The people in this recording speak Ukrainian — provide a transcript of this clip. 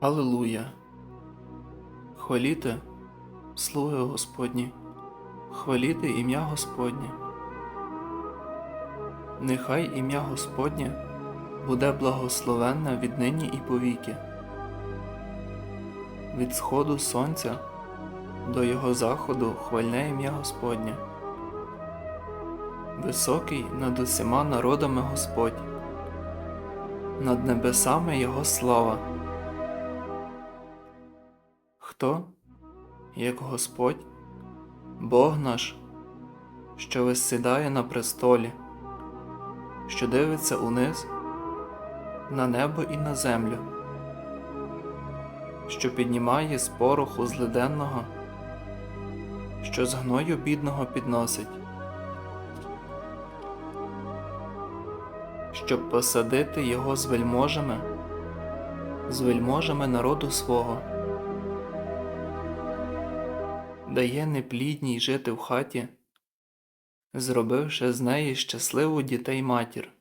Алилуя! Хваліте, слуги Господні, хваліте ім'я Господнє. Нехай ім'я Господнє буде благословенне віднині і повіки. Від сходу сонця до його заходу хвальне ім'я Господнє. Високий над усіма народами Господь, над небесами Його слава. Хто, як Господь, Бог наш, що висідає на престолі, що дивиться униз на небо і на землю, що піднімає з пороху злиденного, що з гною бідного підносить, щоб посадити його з вельможами, з вельможами народу свого дає неплідній жити в хаті, зробивши з неї щасливу дітей матір.